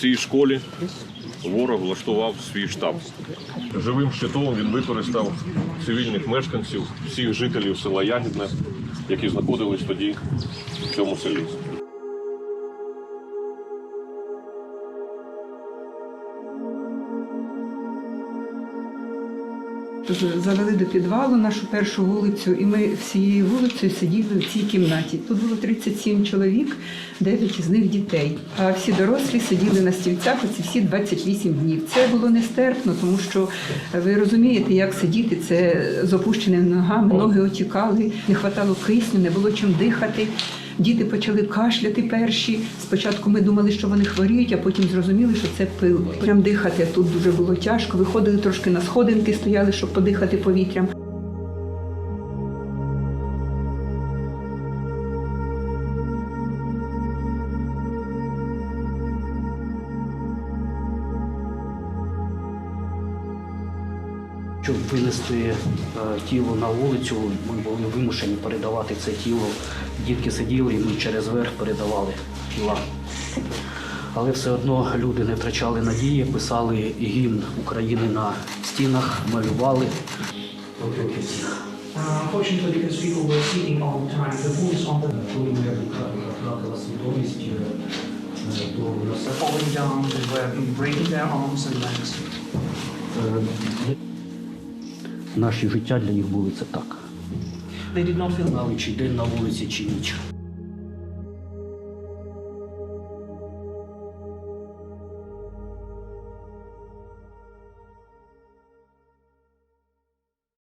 Цій школі ворог влаштував свій штаб. Живим щитом він використав цивільних мешканців, всіх жителів села Ягідне, які знаходились тоді в цьому селі. Завели до підвалу нашу першу вулицю, і ми всією вулицею сиділи в цій кімнаті. Тут було 37 чоловік, 9 із них дітей. А всі дорослі сиділи на стільцях оці всі 28 днів. Це було нестерпно, тому що ви розумієте, як сидіти це з опущеними ногами, ноги отікали, не хватало кисню, не було чим дихати. Діти почали кашляти перші. Спочатку ми думали, що вони хворіють, а потім зрозуміли, що це пил. Прям дихати тут дуже було тяжко. Виходили трошки на сходинки, стояли, щоб подихати повітрям. Щоб винести е, тіло на вулицю, ми були вимушені передавати це тіло. Дітки сиділи, і ми через верх передавали тіла. Але все одно люди не втрачали надії, писали гімн України на стінах, малювали. Uh, unfortunately, because people were sleeping all the time, the bullets on the втратила свідомість, е, falling down, they were breaking their arms and legs. Наші життя для них були це так. They did not feel Знали, чи день на вулиці, чи ніч.